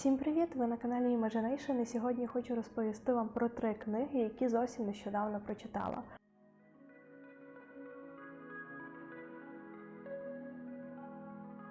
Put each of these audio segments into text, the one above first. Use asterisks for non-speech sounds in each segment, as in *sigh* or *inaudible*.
Всім привіт! Ви на каналі Imagination і сьогодні хочу розповісти вам про три книги, які зовсім нещодавно прочитала.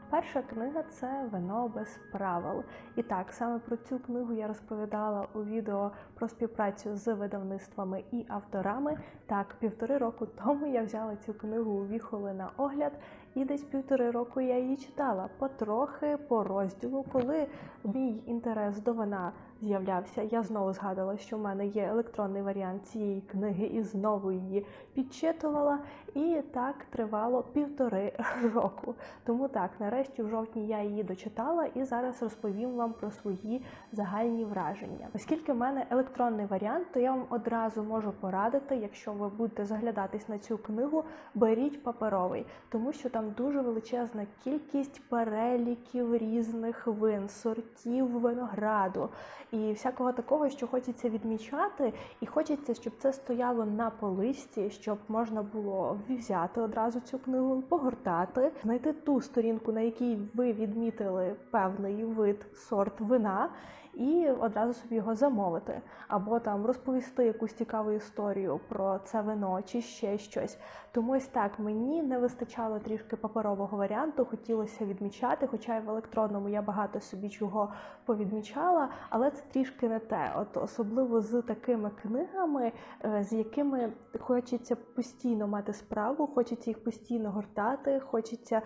Перша книга це Вино без правил. І так, саме про цю книгу я розповідала у відео про співпрацю з видавництвами і авторами. Так, півтори року тому я взяла цю книгу у віхоли на огляд, і десь півтори року я її читала потрохи по розділу. Коли мій інтерес до вина з'являвся, я знову згадала, що в мене є електронний варіант цієї книги, і знову її підчитувала. І так тривало півтори *laughs* року. Тому так, нарешті, в жовтні я її дочитала і зараз розповім вам про свої загальні враження. Оскільки в мене електронний варіант, то я вам одразу можу порадити, якщо ви будете заглядатись на цю книгу, беріть паперовий, тому що там дуже величезна кількість переліків різних вин, сортів винограду і всякого такого, що хочеться відмічати, і хочеться, щоб це стояло на поличці, щоб можна було взяти одразу цю книгу, погортати, знайти ту сторінку, на якій ви відмітили певний вид сорт вина. І одразу собі його замовити, або там розповісти якусь цікаву історію про це вино чи ще щось. Тому ось так мені не вистачало трішки паперового варіанту, хотілося відмічати, хоча й в електронному я багато собі чого повідмічала, але це трішки не те. От особливо з такими книгами, е, з якими хочеться постійно мати справу, хочеться їх постійно гортати, хочеться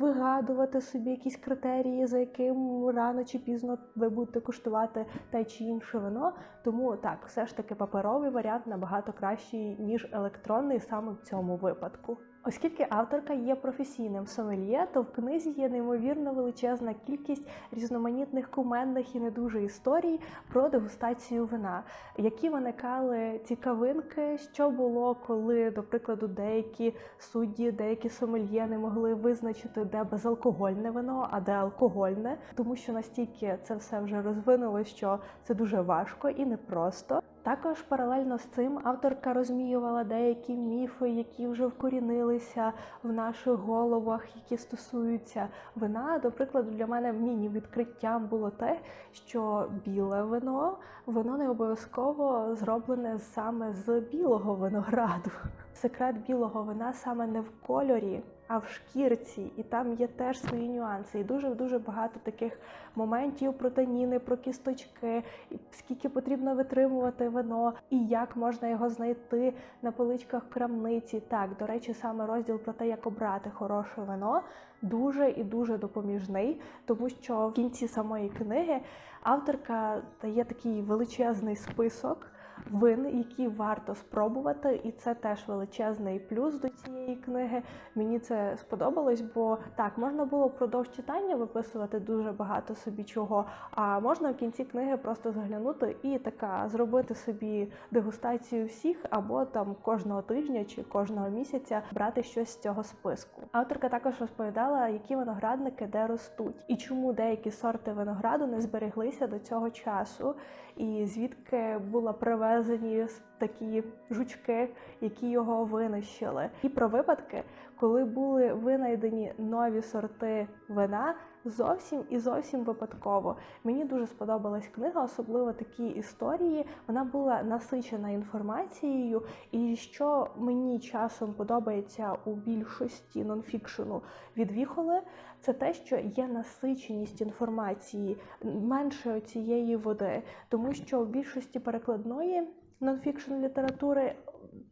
вигадувати собі якісь критерії, за яким рано чи пізно ви будете куштувати те чи інше вино. Тому так, все ж таки паперовий варіант набагато кращий ніж електронний саме в цьому випадку. Оскільки авторка є професійним сомельє, то в книзі є неймовірно величезна кількість різноманітних куменних і не дуже історій про дегустацію вина, які виникали цікавинки, що було, коли, до прикладу, деякі судді, деякі сомельє не могли визначити, де безалкогольне вино, а де алкогольне, тому що настільки це все вже розвинуло, що це дуже важко і непросто. Також паралельно з цим авторка розміювала деякі міфи, які вже вкорінилися в наших головах, які стосуються вина. До прикладу, для мене міні-відкриттям було те, що біле вино воно не обов'язково зроблене саме з білого винограду. Секрет білого вина саме не в кольорі, а в шкірці, і там є теж свої нюанси. І дуже дуже багато таких моментів про таніни, про кісточки, скільки потрібно витримувати вино, і як можна його знайти на поличках крамниці. Так, до речі, саме розділ про те, як обрати хороше вино, дуже і дуже допоміжний, тому що в кінці самої книги авторка дає такий величезний список вин, які варто спробувати, і це теж величезний плюс до цієї книги. Мені це сподобалось, бо так можна було впродовж читання виписувати дуже багато собі чого. А можна в кінці книги просто заглянути і така зробити собі дегустацію всіх, або там кожного тижня чи кожного місяця брати щось з цього списку. Авторка також розповідала, які виноградники де ростуть, і чому деякі сорти винограду не збереглися до цього часу, і звідки була привезені такі жучки, які його винищили, і про випадки, коли були винайдені нові сорти вина. Зовсім і зовсім випадково. Мені дуже сподобалась книга, особливо такі історії. Вона була насичена інформацією, і що мені часом подобається у більшості нонфікшену від Віхоли, це те, що є насиченість інформації, менше цієї води, тому що в більшості перекладної нонфікшн літератури.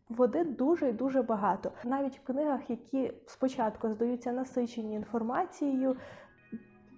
Води дуже і дуже багато. Навіть в книгах, які спочатку здаються насичені інформацією,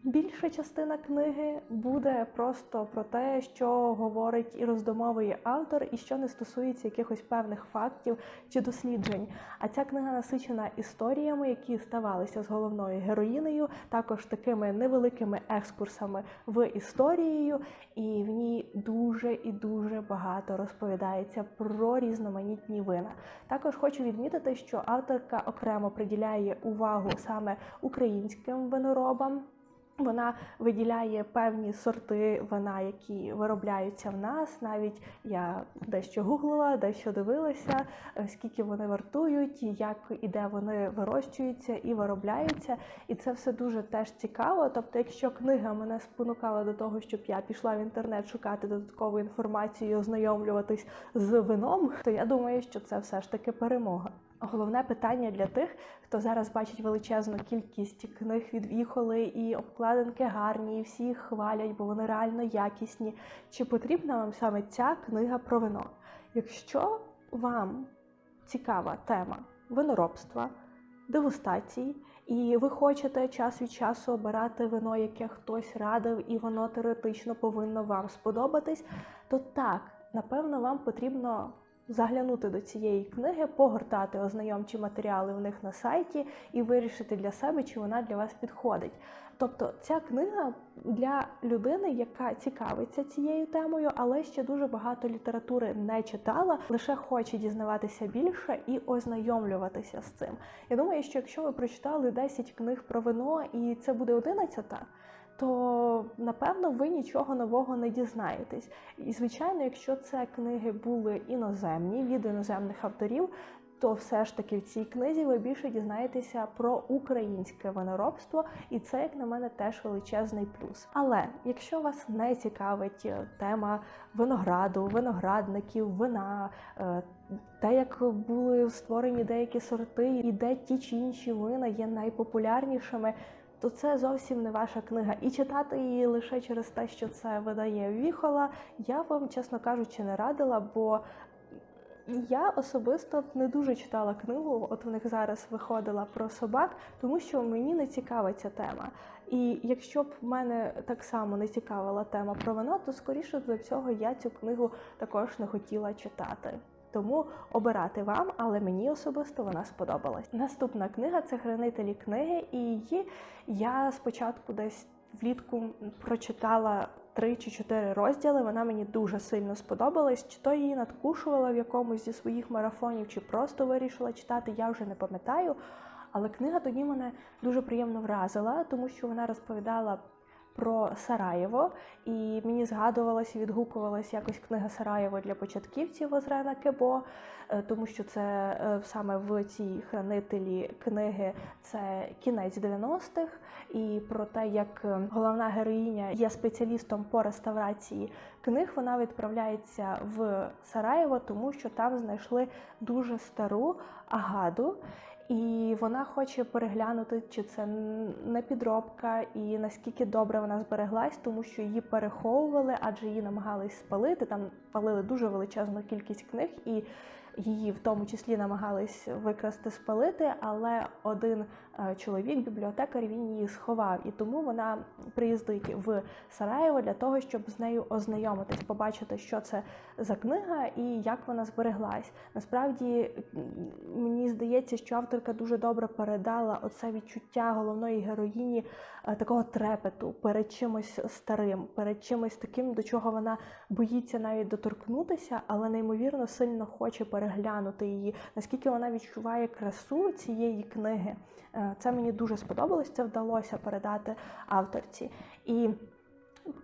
Більша частина книги буде просто про те, що говорить і роздумовує автор, і що не стосується якихось певних фактів чи досліджень. А ця книга насичена історіями, які ставалися з головною героїнею, також такими невеликими екскурсами в історію, і в ній дуже і дуже багато розповідається про різноманітні вина. Також хочу відмітити, що авторка окремо приділяє увагу саме українським виноробам. Вона виділяє певні сорти вина, які виробляються в нас. Навіть я дещо гуглила, дещо дивилася, е, скільки вони вартують, як і де вони вирощуються і виробляються. І це все дуже теж цікаво. Тобто, якщо книга мене спонукала до того, щоб я пішла в інтернет шукати додаткову інформацію, і ознайомлюватись з вином, то я думаю, що це все ж таки перемога. Головне питання для тих, хто зараз бачить величезну кількість книг від Віхоли, і обкладинки гарні, і всі їх хвалять, бо вони реально якісні. Чи потрібна вам саме ця книга про вино? Якщо вам цікава тема виноробства, дегустацій, і ви хочете час від часу обирати вино, яке хтось радив, і воно теоретично повинно вам сподобатись, то так, напевно, вам потрібно заглянути до цієї книги, погортати ознайомчі матеріали в них на сайті і вирішити для себе, чи вона для вас підходить. Тобто ця книга для людини, яка цікавиться цією темою, але ще дуже багато літератури не читала, лише хоче дізнаватися більше і ознайомлюватися з цим. Я думаю, що якщо ви прочитали 10 книг про вино, і це буде 11, то напевно ви нічого нового не дізнаєтесь. І звичайно, якщо це книги були іноземні від іноземних авторів. То все ж таки в цій книзі ви більше дізнаєтеся про українське виноробство, і це, як на мене, теж величезний плюс. Але якщо вас не цікавить е, тема винограду, виноградників, вина, е, те, як були створені деякі сорти, і де ті чи інші вина є найпопулярнішими, то це зовсім не ваша книга. І читати її лише через те, що це видає Віхола, я вам, чесно кажучи, не радила, бо я особисто не дуже читала книгу, от в них зараз виходила про собак, тому що мені не цікава ця тема. І якщо б мене так само не цікавила тема про вино, то скоріше за всього я цю книгу також не хотіла читати. Тому обирати вам, але мені особисто вона сподобалась. Наступна книга це хранителі книги, і її я спочатку десь влітку прочитала три чи чотири розділи. Вона мені дуже сильно сподобалась. Чи то її надкушувала в якомусь зі своїх марафонів, чи просто вирішила читати, я вже не пам'ятаю. Але книга тоді мене дуже приємно вразила, тому що вона розповідала про Сараєво, і мені згадувалася, відгукувалася якось книга Сараєво для початківців Озрена Кебо, тому що це е, саме в цій хранителі книги це кінець 90-х, і про те, як е, головна героїня є спеціалістом по реставрації книг, вона відправляється в Сараєво, тому що там знайшли дуже стару агаду. І вона хоче переглянути, чи це не підробка, і наскільки добре вона збереглась, тому що її переховували, адже її намагались спалити. Там палили дуже величезну кількість книг, і її в тому числі намагались викрасти спалити. Але один е, чоловік, бібліотекар, він її сховав, і тому вона приїздить в Сараєво для того, щоб з нею ознайомитись, побачити, що це за книга і як вона збереглась. Насправді мені здається, що авторка дуже добре передала оце відчуття головної героїні е, такого трепету перед чимось старим, перед чимось таким, до чого вона боїться навіть доторкнутися, але неймовірно сильно хоче переглянути її. Наскільки вона відчуває красу цієї книги, Е, це мені дуже сподобалось. Це вдалося передати авторці. І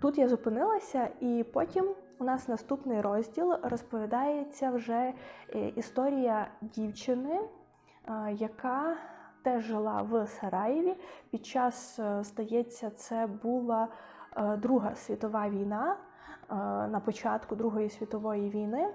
тут я зупинилася, і потім у нас наступний розділ розповідається вже е, історія дівчини, е, яка теж жила в Сараєві. Під час, здається, це була Друга світова війна на початку Другої світової війни.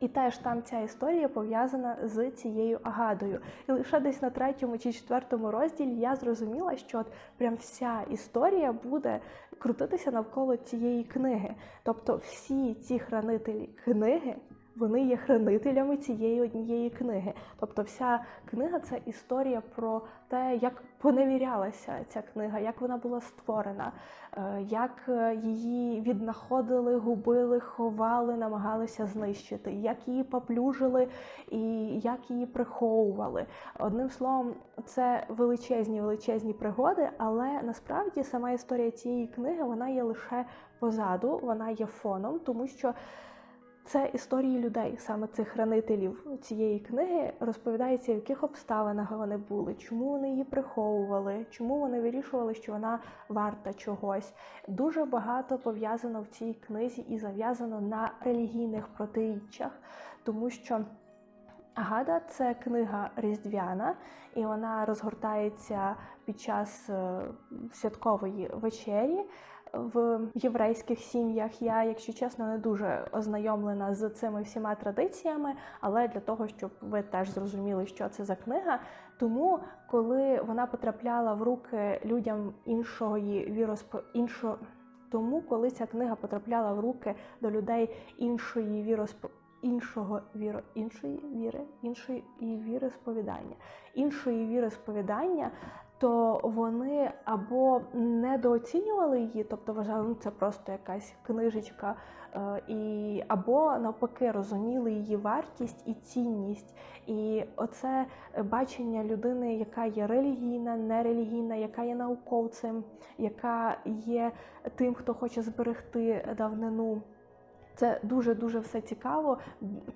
І теж там ця історія пов'язана з цією агадою. І лише десь на третьому чи четвертому розділі я зрозуміла, що от прям вся історія буде крутитися навколо цієї книги. Тобто всі ці хранителі книги вони є хранителями цієї однієї книги. Тобто, вся книга це історія про те, як поневірялася ця книга, як вона була створена, е, як е, її віднаходили, губили, ховали, намагалися знищити, як її поплюжили і як її приховували. Одним словом, це величезні величезні пригоди, але насправді сама історія цієї книги вона є лише позаду, вона є фоном, тому що Це історії людей, саме цих хранителів цієї книги, розповідається, в яких обставинах вони були, чому вони її приховували, чому вони вирішували, що вона варта чогось. Дуже багато пов'язано в цій книзі і зав'язано на релігійних протиріччях, тому що. Агада це книга різдвяна, і вона розгортається під час е, святкової вечері в єврейських сім'ях. Я, якщо чесно, не дуже ознайомлена з цими всіма традиціями, але для того, щоб ви теж зрозуміли, що це за книга. Тому, коли вона потрапляла в руки людям іншої віросп... іншо... тому, коли ця книга потрапляла в руки до людей іншої віросп іншого віро, іншої віри, іншої і віри сповідання, іншої віри сповідання, то вони або недооцінювали її, тобто вважали, ну це просто якась книжечка, е, і або навпаки розуміли її вартість і цінність. І оце бачення людини, яка є релігійна, нерелігійна, яка є науковцем, яка є тим, хто хоче зберегти давнину. Це дуже дуже все цікаво.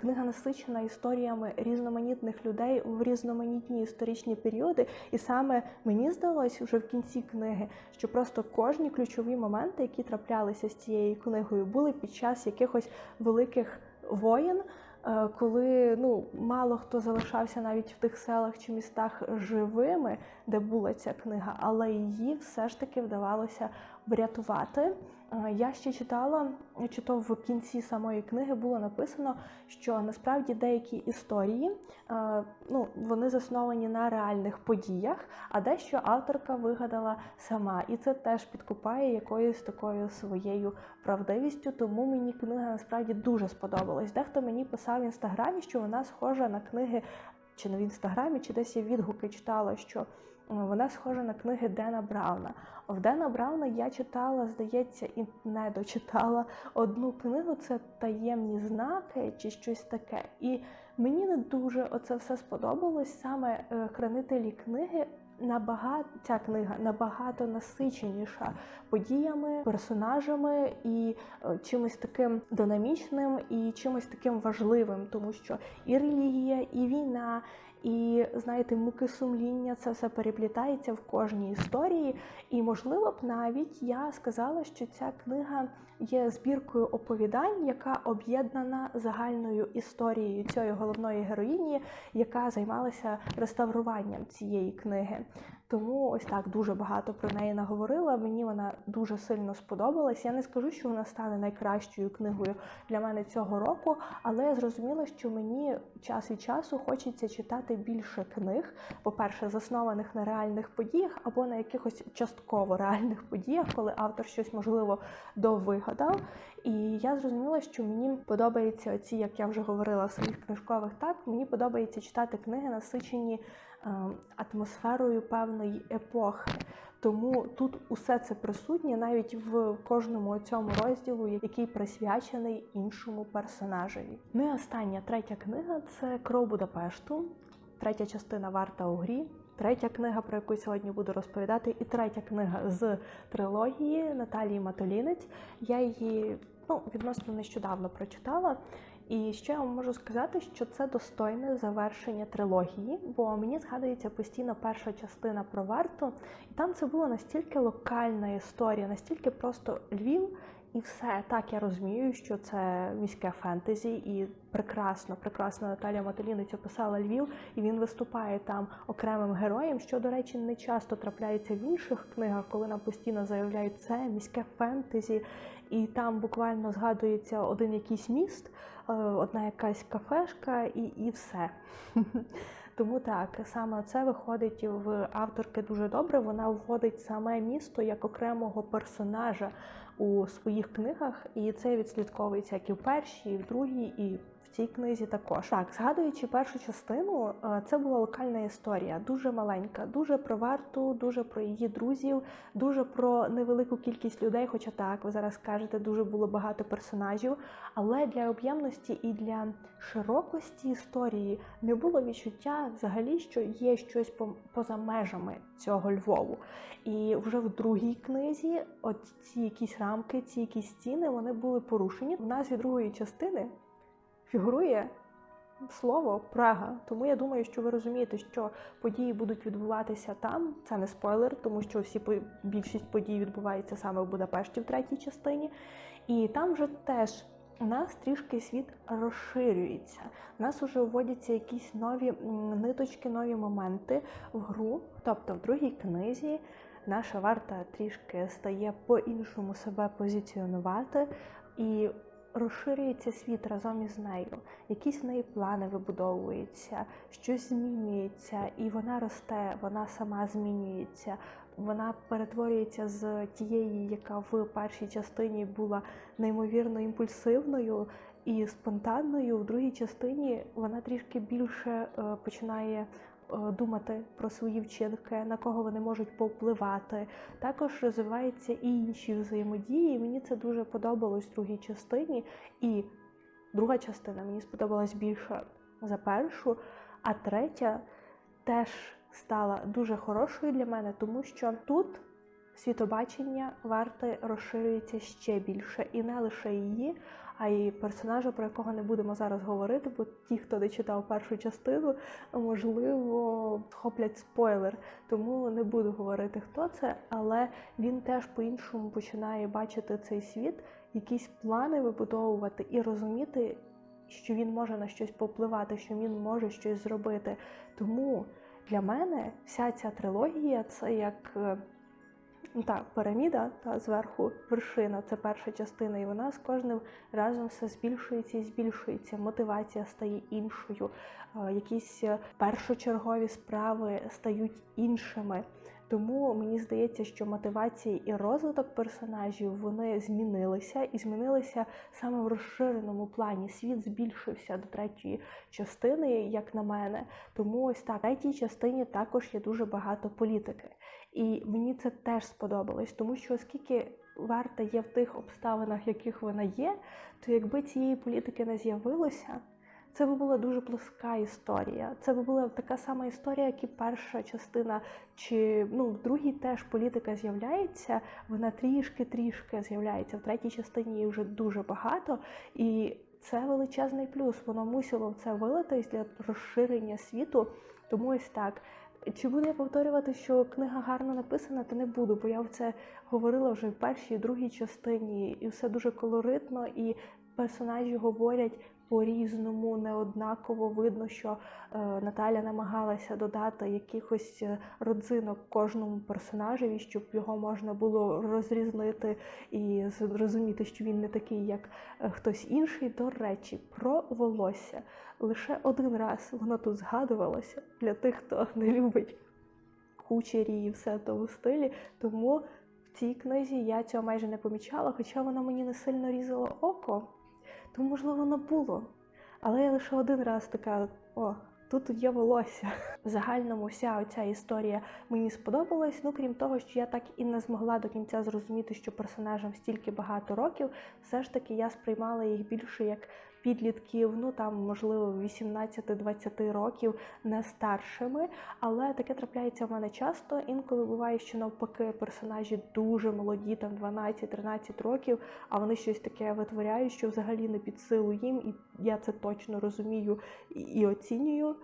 Книга насичена історіями різноманітних людей в різноманітні історичні періоди. І саме мені здалось вже в кінці книги, що просто кожні ключові моменти, які траплялися з цією книгою, були під час якихось великих воєн. Е, коли ну мало хто залишався навіть в тих селах чи містах живими, де була ця книга, але її все ж таки вдавалося врятувати. Е, я ще читала, чи то в кінці самої книги було написано, що насправді деякі історії е, ну, вони засновані на реальних подіях, а дещо авторка вигадала сама. І це теж підкупає якоюсь такою своєю правдивістю. Тому мені книга насправді дуже сподобалась. Дехто мені писав в інстаграмі, що вона схожа на книги, чи не в інстаграмі, чи десь я відгуки читала, що. Вона схожа на книги Дена Брауна. В Дена Брауна я читала, здається, і не дочитала одну книгу це таємні знаки чи щось таке. І мені не дуже оце все сподобалось. Саме е, хранителі книги набагато ця книга набагато насиченіша подіями, персонажами і е, чимось таким динамічним і чимось таким важливим, тому що і релігія, і війна. І знаєте, муки сумління це все переплітається в кожній історії. І, можливо б, навіть я сказала, що ця книга є збіркою оповідань, яка об'єднана загальною історією цієї головної героїні, яка займалася реставруванням цієї книги. Тому ось так дуже багато про неї наговорила. Мені вона дуже сильно сподобалась. Я не скажу, що вона стане найкращою книгою для мене цього року, але я зрозуміла, що мені час від часу хочеться читати більше книг, по-перше, заснованих на реальних подіях або на якихось частково реальних подіях, коли автор щось можливо довигадав. І я зрозуміла, що мені подобається оці, як я вже говорила в своїх книжкових так, мені подобається читати книги, насичені. Ем, атмосферою певної епохи. Тому тут усе це присутнє навіть в кожному цьому розділу, який присвячений іншому персонажеві. Ну і остання третя книга це Кров Будапешту, третя частина Варта у грі. Третя книга, про яку сьогодні буду розповідати, і третя книга з трилогії Наталії Матолінець. Я її ну, відносно нещодавно прочитала. І ще я вам можу сказати, що це достойне завершення трилогії, бо мені згадується постійно перша частина про варту, і там це була настільки локальна історія, настільки просто Львів. І все так я розумію, що це міське фентезі, і прекрасно, прекрасно Наталія Маталінець описала Львів, і він виступає там окремим героєм, що, до речі, не часто трапляється в інших книгах, коли нам постійно заявляють це міське фентезі, і там буквально згадується один якийсь міст, е, одна якась кафешка, і, і все. *laughs* Тому так, саме це виходить в авторки дуже добре. Вона вводить саме місто як окремого персонажа у своїх книгах, і це відслідковується як і в першій, і в другій, і в цій книзі також. Так, згадуючи першу частину, е, це була локальна історія, дуже маленька, дуже про варту, дуже про її друзів, дуже про невелику кількість людей. Хоча так, ви зараз кажете, дуже було багато персонажів. Але для об'ємності і для широкості історії не було відчуття взагалі, що є щось поза межами цього Львову. І вже в другій книзі, от ці якісь рамки, ці якісь стіни, вони були порушені. В назві другої частини фігурує слово Прага. Тому я думаю, що ви розумієте, що події будуть відбуватися там. Це не спойлер, тому що всі більшість подій відбувається саме в Будапешті в третій частині. І там вже теж у нас трішки світ розширюється. У нас вже вводяться якісь нові ниточки, нові моменти в гру. Тобто, в другій книзі наша варта трішки стає по-іншому себе позиціонувати і розширюється світ разом із нею. Якісь в неї плани вибудовуються, щось змінюється, і вона росте, вона сама змінюється. Вона перетворюється з тієї, яка в першій частині була неймовірно імпульсивною і спонтанною. В другій частині вона трішки більше е, починає думати про свої вчинки, на кого вони можуть повпливати. Також розвиваються і інші взаємодії. Мені це дуже подобалось в другій частині. І друга частина мені сподобалась більше за першу, а третя теж стала дуже хорошою для мене, тому що тут світобачення варти розширюється ще більше, і не лише її, а й персонажа, про якого не будемо зараз говорити, бо ті, хто не читав першу частину, можливо, хоплять спойлер. Тому не буду говорити, хто це, але він теж по-іншому починає бачити цей світ, якісь плани вибудовувати і розуміти, що він може на щось попливати, що він може щось зробити. Тому для мене вся ця трилогія це як. Ну, Так, піраміда та зверху вершина це перша частина, і вона з кожним разом все збільшується і збільшується. Мотивація стає іншою, якісь е, першочергові справи стають іншими. Тому мені здається, що мотивація і розвиток персонажів вони змінилися і змінилися саме в розширеному плані. Світ збільшився до третьої частини, як на мене. Тому ось так третій частині також є дуже багато політики. І мені це теж сподобалось, тому що оскільки варта є в тих обставинах, яких вона є, то якби цієї політики не з'явилося, це би була дуже плоска історія. Це би була така сама історія, як і перша частина. Чи ну в другій теж політика з'являється, вона трішки-трішки з'являється. В третій частині її вже дуже багато, і це величезний плюс. Воно мусило в це вилитись для розширення світу. Тому ось так. Чи буду я повторювати, що книга гарно написана, то не буду, бо я це говорила вже в першій і другій частині, і все дуже колоритно, і персонажі говорять по-різному, неоднаково. Видно, що е, Наталя намагалася додати якихось е, родзинок кожному персонажеві, щоб його можна було розрізнити і зрозуміти, що він не такий, як е, хтось інший. До речі, про волосся. Лише один раз воно тут згадувалося для тих, хто не любить кучері і все в тому стилі. Тому в цій книзі я цього майже не помічала, хоча воно мені не сильно різало око, тому, можливо, воно було. Але я лише один раз така: о, тут є волосся. В загальному вся оця історія мені сподобалась. Ну, крім того, що я так і не змогла до кінця зрозуміти, що персонажам стільки багато років, все ж таки я сприймала їх більше як підлітків, ну там, можливо, 18-20 років, не старшими. Але таке трапляється в мене часто. Інколи буває, що навпаки персонажі дуже молоді, там 12-13 років, а вони щось таке витворяють, що взагалі не під силу їм, і я це точно розумію і, оцінюю.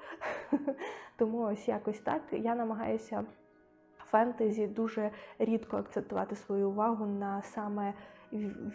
*laughs* Тому ось якось так. Я намагаюся фентезі дуже рідко акцентувати свою увагу на саме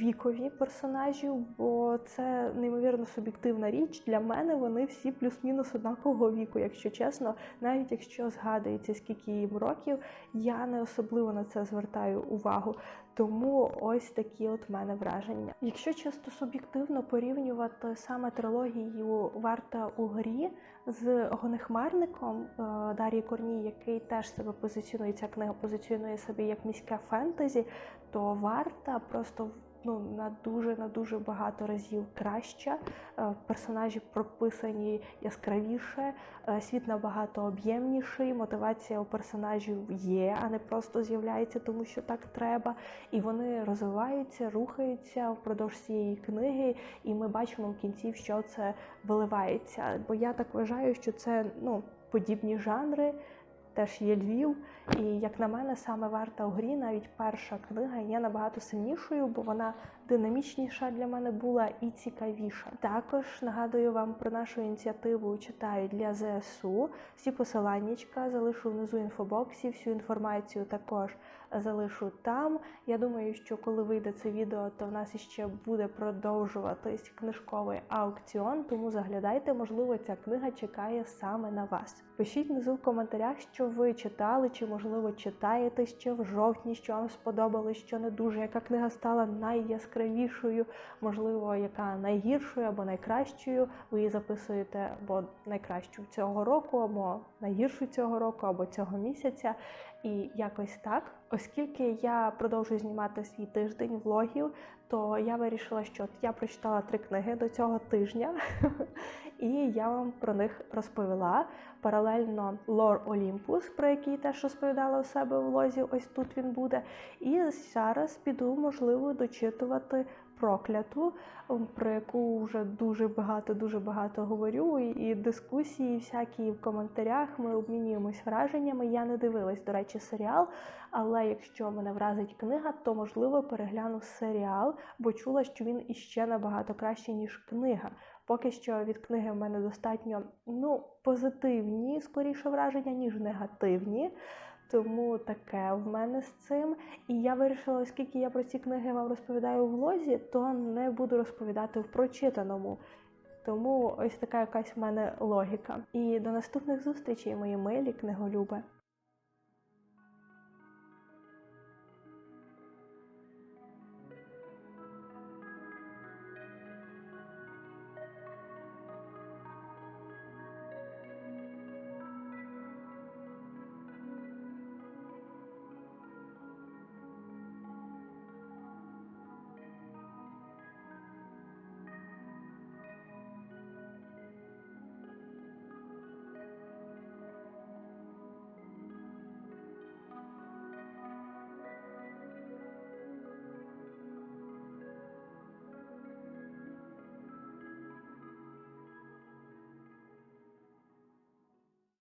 вікові персонажів, бо це неймовірно суб'єктивна річ. Для мене вони всі плюс-мінус однакового віку, якщо чесно, навіть якщо згадується, скільки їм років, я не особливо на це звертаю увагу. Тому ось такі от в мене враження. Якщо чисто суб'єктивно порівнювати саме трилогію Варта у грі з Гонехмарником е, Дарії Корній, який теж себе позиціонує, ця книга позиціонує себе як міське фентезі, то варта просто ну на дуже на дуже багато разів краща. Е, Персонажі прописані яскравіше, е, світ набагато об'ємніший. Мотивація у персонажів є, а не просто з'являється, тому що так треба. І вони розвиваються, рухаються впродовж цієї книги, і ми бачимо в кінці, що це виливається. Бо я так вважаю, що це ну подібні жанри. Теж є Львів, І як на мене, саме варта у грі, навіть перша книга є набагато сильнішою, бо вона динамічніша для мене була і цікавіша. Також нагадую вам про нашу ініціативу читаю для ЗСУ. Всі посиланнячка залишу внизу інфобоксі, всю інформацію також залишу там. Я думаю, що коли вийде це відео, то в нас іще буде продовжуватись книжковий аукціон, тому заглядайте, можливо, ця книга чекає саме на вас. Пишіть внизу в коментарях, що ви читали, чи можливо читаєте ще в жовтні, що вам сподобалось, що не дуже, яка книга стала найяскравішою, можливо, яка найгіршою або найкращою. Ви її записуєте або найкращу цього року, або найгіршу цього року, або цього місяця. І якось так, оскільки я продовжую знімати свій тиждень влогів, то я вирішила, що я прочитала три книги до цього тижня, *laughs* і я вам про них розповіла. Паралельно Лор Олімпус, про який теж розповідала у себе в влозі, ось тут він буде. І зараз піду, можливо, дочитувати прокляту, про яку вже дуже багато, дуже багато говорю. І дискусії всякі в коментарях. Ми обмінюємось враженнями. Я не дивилась, до речі, серіал. Але якщо мене вразить книга, то можливо перегляну серіал, бо чула, що він іще набагато краще, ніж книга. Поки що від книги в мене достатньо ну, позитивні, скоріше враження, ніж негативні. Тому таке в мене з цим. І я вирішила, оскільки я про ці книги вам розповідаю в влозі, то не буду розповідати в прочитаному. Тому ось така якась в мене логіка. І до наступних зустрічей, мої милі книголюби.